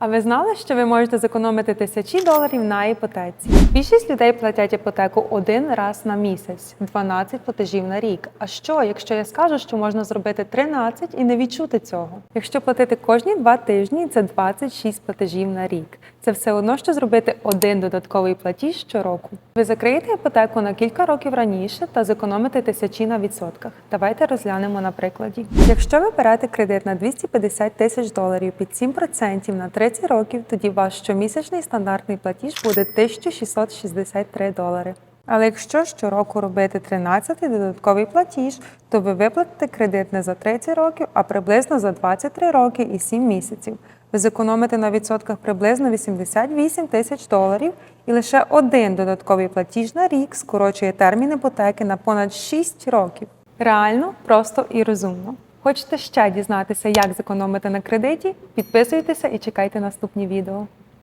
А ви знали, що ви можете зекономити тисячі доларів на іпотеці? Більшість людей платять іпотеку один раз на місяць, 12 платежів на рік. А що, якщо я скажу, що можна зробити 13 і не відчути цього? Якщо платити кожні два тижні, це 26 платежів на рік. Це все одно, що зробити один додатковий платіж щороку. Ви закриєте іпотеку на кілька років раніше та зекономите тисячі на відсотках. Давайте розглянемо на прикладі. Якщо ви берете кредит на 250 тисяч доларів під 7% на 30 років, тоді ваш щомісячний стандартний платіж буде 1663 долари. Але якщо щороку робити 13-й додатковий платіж, то ви виплатите кредит не за 30 років, а приблизно за 23 роки і 7 місяців. Ви зекономите на відсотках приблизно 88 тисяч доларів, і лише один додатковий платіж на рік скорочує термін іпотеки на понад 6 років. Реально, просто і розумно. Хочете ще дізнатися, як зекономити на кредиті? Підписуйтеся і чекайте наступні відео.